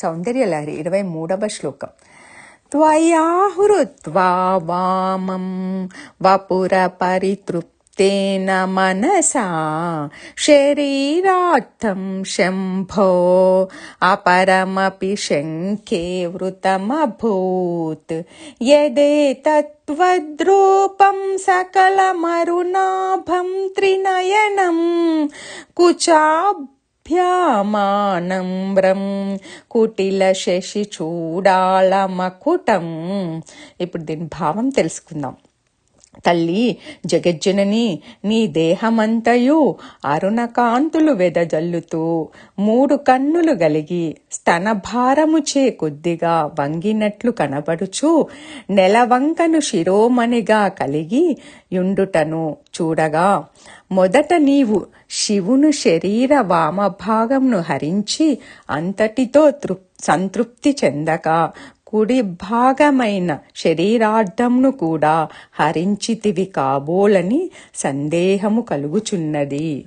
सौन्दर्यलरि इरवै मूडव श्लोकम् त्वया हृत्वा वामं वपुरपरितृप्तेन मनसा शरीरार्थं शम्भो अपरमपि शङ्खे वृतमभूत् यदेत त्वद्रूपं सकलमरुनाभं त्रिनयनम् कुचाब् కుచా కుటిల శశి చూడాళమకుటం ఇప్పుడు దీని భావం తెలుసుకుందాం. తల్లి జగజ్జనని నీ దేహమంతయు అరుణకాంతులు వెదజల్లుతూ మూడు కన్నులు గలిగి స్తనభారముచే కొద్దిగా వంగినట్లు కనబడుచు నెలవంకను శిరోమణిగా కలిగి యుండుటను చూడగా మొదట నీవు శివును శరీర వామభాగంను హరించి అంతటితో తృప్ సంతృప్తి చెందక కుడి భాగమైన శరీరార్థంను కూడా హరించితివి కాబోలని సందేహము కలుగుచున్నది.